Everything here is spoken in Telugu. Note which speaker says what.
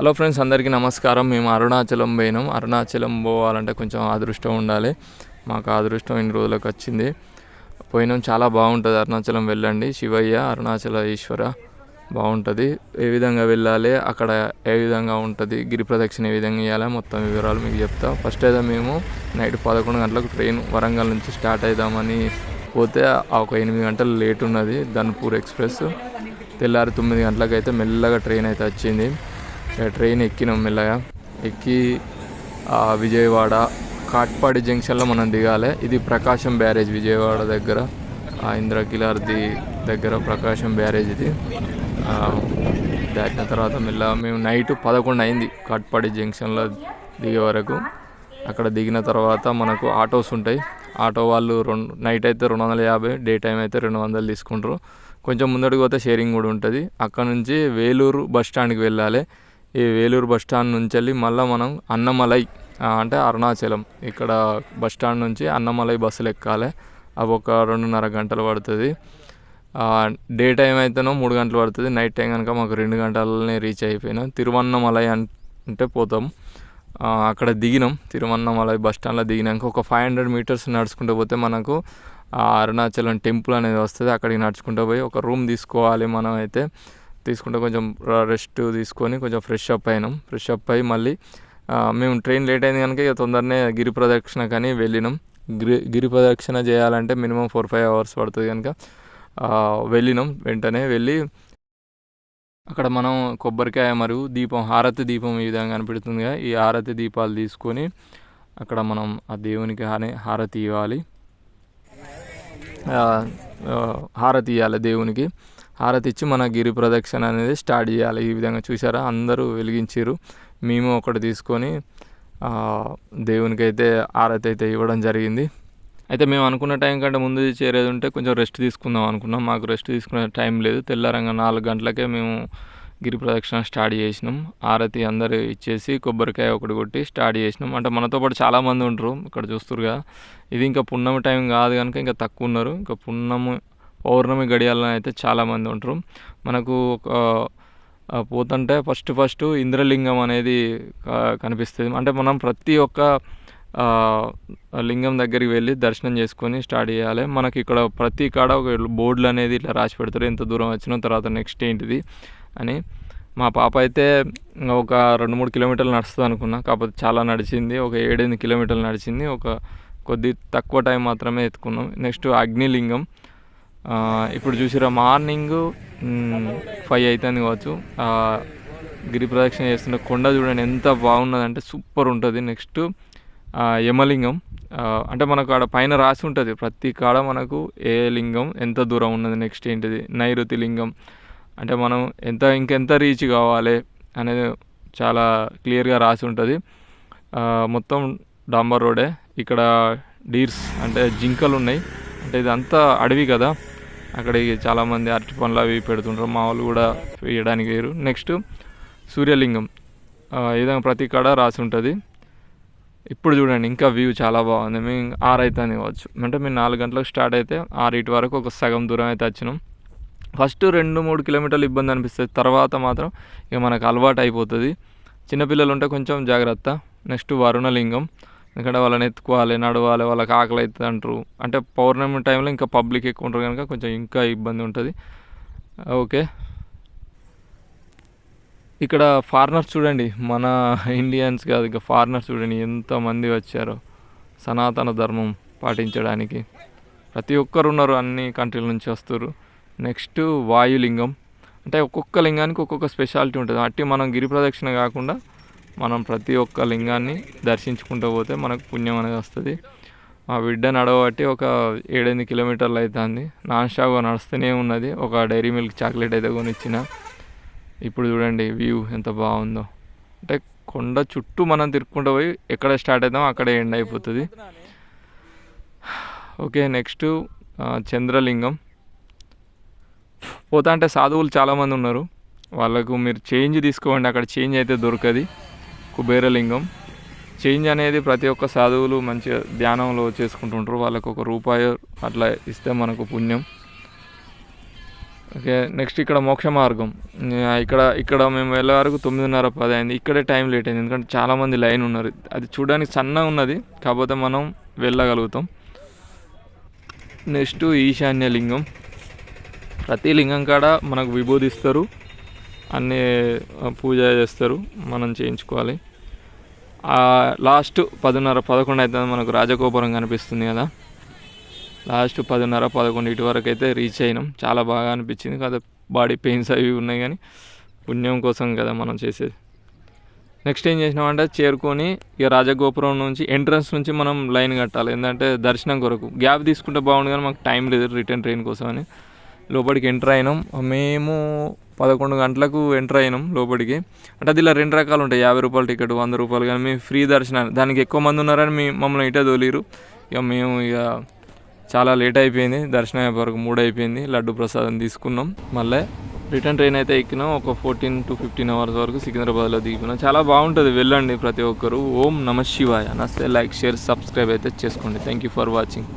Speaker 1: హలో ఫ్రెండ్స్ అందరికీ నమస్కారం. మేము అరుణాచలం పోయినాం. అరుణాచలం పోవాలంటే కొంచెం అదృష్టం ఉండాలి. మాకు అదృష్టం ఇన్ని రోజులకు వచ్చింది. పోయినాం. చాలా బాగుంటుంది అరుణాచలం వెళ్ళండి. శివయ్య అరుణాచల ఈశ్వర బాగుంటుంది. ఏ విధంగా వెళ్ళాలి? అక్కడ ఏ విధంగా ఉంటుంది? గిరి ప్రదక్షిణ ఏ విధంగా ఇవ్వాలి మొత్తం వివరాలు మీకు చెప్తా. ఫస్ట్ అయితే మేము నైట్ పదకొండు గంటలకు ట్రైన్ వరంగల్ నుంచి స్టార్ట్ అవుదామని పోతే ఒక ఎనిమిది గంటలు లేట్ ఉన్నది ధన్పూర్ ఎక్స్ప్రెస్. తెల్లారి తొమ్మిది గంటలకు అయితే మెల్లగా ట్రైన్ అయితే వచ్చింది. ట్రైన్ ఎక్కినాం మెల్లగా. ఎక్కి విజయవాడ కాట్పాడి జంక్షన్లో మనం దిగాలి. ఇది ప్రకాశం బ్యారేజ్ విజయవాడ దగ్గర. ఆ ఇంద్రకిలార్ది దగ్గర ప్రకాశం బ్యారేజ్ ఇది. దాటిన తర్వాత మెల్లగా మేము నైట్ పదకొండు అయింది కాట్పాడి జంక్షన్లో దిగే వరకు. అక్కడ దిగిన తర్వాత మనకు ఆటోస్ ఉంటాయి. ఆటో వాళ్ళు రెండు నైట్ అయితే రెండు వందల యాభై డే టైం అయితే రెండు వందలు తీసుకుంటారు. కొంచెం ముందడికి పోతే షేరింగ్ కూడా ఉంటుంది. అక్కడ నుంచి వేలూరు బస్ స్టాండ్కి వెళ్ళాలి. ఈ వేలూరు బస్ స్టాండ్ నుంచి వెళ్ళి మళ్ళీ మనం అన్నమలై అంటే అరుణాచలం. ఇక్కడ బస్ స్టాండ్ నుంచి అన్నమలై బస్సులు ఎక్కాలి. అవి ఒక రెండున్నర గంటలు పడుతుంది. డే టైం అయితేనో మూడు గంటలు పడుతుంది. నైట్ టైం కనుక మాకు రెండు గంటలనే రీచ్ అయిపోయినాం. తిరువన్నమలై అంటే పోతాం. అక్కడ దిగినాం. తిరువన్నమలై బస్ స్టాండ్లో దిగినాక ఒక ఫైవ్ హండ్రెడ్ మీటర్స్ నడుచుకుంటూ పోతే మనకు అరుణాచలం టెంపుల్ అనేది వస్తుంది. అక్కడికి నడుచుకుంటూ పోయి ఒక రూమ్ తీసుకోవాలి మనం అయితే తీసుకుంటే కొంచెం రెస్ట్ తీసుకొని కొంచెం ఫ్రెష్ అప్ అయినాం. ఫ్రెష్ అప్ అయ్యి మళ్ళీ మేము ట్రైన్ లేట్ అయింది కనుక ఇక తొందరనే గిరి ప్రదక్షిణ కానీ వెళ్ళినాం. గిరి గిరి ప్రదక్షిణ చేయాలంటే మినిమం ఫోర్ ఫైవ్ అవర్స్ పడుతుంది కనుక వెళ్ళినాం. వెంటనే వెళ్ళి అక్కడ మనం కొబ్బరికాయ మరియు దీపం హారతి దీపం ఈ విధంగా కనిపెడుతుంది ఈ హారతి దీపాలు తీసుకొని అక్కడ మనం ఆ దేవునికి హారతి ఇవ్వాలి. హారతి ఇవ్వాలి దేవునికి. హారతి ఇచ్చి మన గిరి ప్రదక్షిణ అనేది స్టార్ట్ చేయాలి. ఈ విధంగా చూసారా అందరూ వెలిగించారు మేము ఒకటి తీసుకొని దేవునికి అయితే హారతి అయితే ఇవ్వడం జరిగింది. అయితే మేము అనుకున్న టైం కంటే ముందు చేరేది ఉంటే కొంచెం రెస్ట్ తీసుకుందాం అనుకున్నాం. మాకు రెస్ట్ తీసుకునే టైం లేదు. తెల్లారంగా నాలుగు గంటలకే మేము గిరి ప్రదక్షిణ స్టార్ట్ చేసినాం. ఆరతి అందరు ఇచ్చేసి కొబ్బరికాయ ఒకటి కొట్టి స్టార్ట్ చేసినాం. అంటే మనతో పాటు చాలామంది ఉంటారు ఇక్కడ చూస్తురుగా ఇది ఇంకా పున్నమి టైం కాదు కనుక ఇంకా తక్కువ ఉన్నారు. ఇంకా పున్నమి పౌర్ణమి గడియాలను అయితే చాలామంది ఉంటారు. మనకు ఒక పోతుంటే ఫస్ట్ ఫస్ట్ ఇంద్రలింగం అనేది కనిపిస్తుంది. అంటే మనం ప్రతి ఒక్క లింగం దగ్గరికి వెళ్ళి దర్శనం చేసుకొని స్టార్ట్ చేయాలి. మనకి ఇక్కడ ప్రతి కాడ ఒక బోర్డులు అనేది ఇట్లా రాసి పెడతారు. ఎంత దూరం వచ్చిన తర్వాత నెక్స్ట్ ఏంటిది అని. మా పాప అయితే ఒక రెండు మూడు కిలోమీటర్లు నడుస్తుంది అనుకున్నా. కాకపోతే చాలా నడిచింది. ఒక ఏడెనిమిది కిలోమీటర్లు నడిచింది. ఒక కొద్ది తక్కువ టైం మాత్రమే ఎత్తుకున్నాం. నెక్స్ట్ అగ్నిలింగం. ఇప్పుడు చూసిరా మార్నింగ్ ఫైవ్ అవుతుంది కావచ్చు. గిరి ప్రదక్షిణ చేస్తున్న కొండ చూడండి ఎంత బాగున్నదంటే సూపర్ ఉంటుంది. నెక్స్ట్ యమలింగం. అంటే మనకు ఆడ పైన రాసి ఉంటుంది. ప్రతి కాడ మనకు ఏ లింగం ఎంత దూరం ఉన్నది. నెక్స్ట్ ఏంటిది? నైరుతి లింగం. అంటే మనం ఎంత ఇంకెంత రీచ్ కావాలి అనేది చాలా క్లియర్గా రాసి ఉంటుంది. మొత్తం డాంబర్ రోడే. ఇక్కడ డీర్స్ అంటే జింకలు ఉన్నాయి. అంటే ఇదంతా అడవి కదా. అక్కడ చాలామంది అరటి పండ్లు అవి పెడుతుంటారు మా వాళ్ళు కూడా వేయడానికి వేరు నెక్స్ట్ సూర్యలింగం. ఏదైనా ఈ విధంగా ప్రతి కాడ రాసి ఉంటుంది. ఇప్పుడు చూడండి ఇంకా వ్యూ చాలా బాగుంది. మేము ఆరు అవుతుంది కావచ్చు. అంటే మేము నాలుగు గంటలకు స్టార్ట్ అయితే ఆరింటి వరకు ఒక సగం దూరం అయితే వచ్చినాం. ఫస్ట్ రెండు మూడు కిలోమీటర్లు ఇబ్బంది అనిపిస్తుంది. తర్వాత మాత్రం ఇక మనకు అలవాటు అయిపోతుంది. చిన్నపిల్లలు ఉంటే కొంచెం జాగ్రత్త. నెక్స్ట్ వరుణలింగం. ఎందుకంటే వాళ్ళని ఎత్తుకోవాలి నడవాలి వాళ్ళకి ఆకలి అవుతుంది అంటారు. అంటే పౌర్ణమి టైంలో ఇంకా పబ్లిక్ ఎక్కువ ఉంటారు కనుక కొంచెం ఇంకా ఇబ్బంది ఉంటుంది. ఓకే. ఇక్కడ ఫారినర్స్ చూడండి మన ఇండియన్స్ కాదు ఇంకా ఫారినర్స్ చూడండి ఎంతమంది వచ్చారో. సనాతన ధర్మం పాటించడానికి. ప్రతి ఒక్కరు ఉన్నారు అన్ని కంట్రీల నుంచి వస్తారు నెక్స్ట్ వాయులింగం. అంటే ఒక్కొక్క లింగానికి ఒక్కొక్క స్పెషాలిటీ ఉంటుంది. అట్టి మనం గిరి ప్రదక్షిణ కాకుండా మనం ప్రతి ఒక్క లింగాన్ని దర్శించుకుంటూ పోతే మనకు పుణ్యం అనేది వస్తుంది. మా బిడ్డ నడవబట్టి ఒక ఏడెనిమిది కిలోమీటర్లు అవుతుంది నాన్ స్టాప్గా నడుస్తూనే ఉన్నది. ఒక డైరీ మిల్క్ చాక్లెట్ అయితే కొనిచ్చిన. ఇప్పుడు చూడండి వ్యూ ఎంత బాగుందో. అంటే కొండ చుట్టూ మనం తిరుక్కుంటూ పోయి ఎక్కడ స్టార్ట్ అవుతామో అక్కడే ఎండ్ అయిపోతుంది. Okay next Chandralingam. పోతా అంటే సాధువులు చాలామంది ఉన్నారు. వాళ్ళకు మీరు చేంజ్ తీసుకోండి. అక్కడ చేంజ్ అయితే దొరకది. కుబేరలింగం. చేంజ్ అనేది ప్రతి ఒక్క సాధువులు మంచిగా ధ్యానంలో చేసుకుంటుంటారు. వాళ్ళకు ఒక రూపాయి అట్లా ఇస్తే మనకు పుణ్యం. ఓకే నెక్స్ట్ ఇక్కడ మోక్ష మార్గం. ఇక్కడ ఇక్కడ మేము వెళ్ళే వరకు తొమ్మిదిన్నర పది అయింది. ఇక్కడే టైం లేట్ అయింది. ఎందుకంటే చాలామంది లైన్ ఉన్నారు. అది చూడడానికి సన్నగా ఉన్నది. కాకపోతే మనం వెళ్ళగలుగుతాం. నెక్స్ట్ ఈశాన్య లింగం ప్రతి లింగం కాడ మనకు విభూదిస్తారు అన్నీ పూజ చేస్తారు మనం చేయించుకోవాలి. లాస్ట్ పదిన్నర పదకొండు అవుతుంది మనకు రాజగోపురం కనిపిస్తుంది కదా. లాస్ట్ పదిన్నర పదకొండు ఇటు వరకు అయితే రీచ్ అయినాం. చాలా బాగా అనిపించింది కదా బాడీ పెయిన్స్ అవి ఉన్నాయి కానీ పుణ్యం కోసం కదా మనం చేసేది. నెక్స్ట్ ఏం చేసినామంటే చేరుకొని ఇక రాజగోపురం నుంచి ఎంట్రన్స్ నుంచి మనం లైన్ కట్టాలి. ఎందుకంటే దర్శనం కొరకు. గ్యాప్ తీసుకుంటే బాగుండు కానీ మాకు టైం లేదు రిటర్న్ ట్రైన్ కోసం అని లోపలికి ఎంటర్ అయినాం. మేము పదకొండు గంటలకు ఎంటర్ అయినాం లోపలికి. అంటే అది ఇలా రెండు రకాలు ఉంటాయి. యాభై రూపాయల టికెట్ వంద రూపాయలు కానీ మేము ఫ్రీ దర్శనాన్ని దానికి ఎక్కువ మంది ఉన్నారని మీ మమ్మల్ని ఇటే తోలిరు ఇక మేము ఇక చాలా లేట్ అయిపోయింది. దర్శనం అయ్యే వరకు మూడు అయిపోయింది. లడ్డు ప్రసాదం తీసుకున్నాం. మళ్ళీ రిటర్న్ ట్రైన్ అయితే ఎక్కినాం. ఒక ఫోర్టీన్ టు ఫిఫ్టీన్ అవర్స్ వరకు సికింద్రాబాద్లో దిగిపోయినాం. చాలా బాగుంటుంది వెళ్ళండి ప్రతి ఒక్కరు. ఓం నమ శివాయ. నస్తే లైక్ షేర్ సబ్స్క్రైబ్ అయితే చేసుకోండి. Thank you for watching